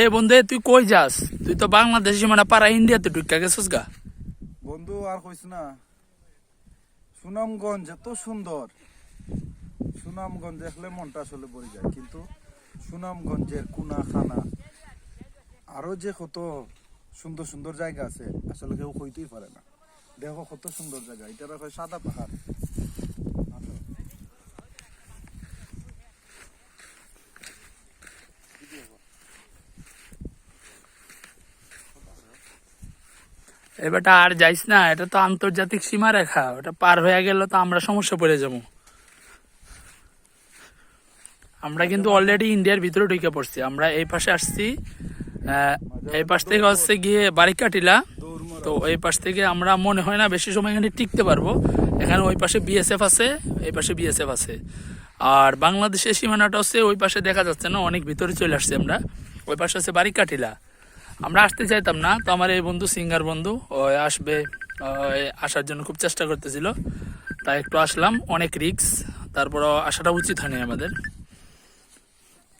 এ বন্ধু তুই কই যাস? তুই তো বাংলাদেশ সীমানা পাড়া ইন্ডিয়াতে ঢুকা গেছিস গা। বন্ধু, আর কইস না। সুনামগঞ্জ এত সুন্দর। সুনামগঞ্জ দেখলে মনটা আসলে পড়ে যায়, কিন্তু সুনামগঞ্জের কুনা খানা আরও যে কত সুন্দর সুন্দর জায়গা আছে, আসলে কেউ কইতেই পারে না। দেখো কত সুন্দর জায়গা এটা হয় সাদা পাহাড়। এবারটা আর যাইস না, এটা তো আন্তর্জাতিক সীমা রেখা ওটা পার হয়ে গেল তো আমরা সমস্যা পড়ে যাব। আমরা কিন্তু অলরেডি ইন্ডিয়ার ভিতরে ঢুকে পড়ছি। আমরা এই পাশে আসছি এই পাশ থেকে হচ্ছে গিয়ে বারিকাটিলা। দৌড় মারা। তো এই পাশ থেকে আমরা, মনে হয় না বেশি সময় এখানে টিকতে পারব। এখানে ওই পাশে বিএসএফ আছে, এই পাশে বিএসএফ আছে। আর বাংলাদেশের সীমানাটা হচ্ছে ওই পাশে দেখা যাচ্ছে না, অনেক ভিতরে চলে আসছে আমরা। ওই পাশে আছে বারিকাটিলা। আমরা আসতে চাইতাম না, তো আমার এই বন্ধু সিঙ্গার বন্ধু, ও আসবে আসার জন্য খুব চেষ্টা করতেছিল। তাই একটু আসলাম, অনেক রিক্স তারপরও আসাটা উচিত হয়নি আমাদের।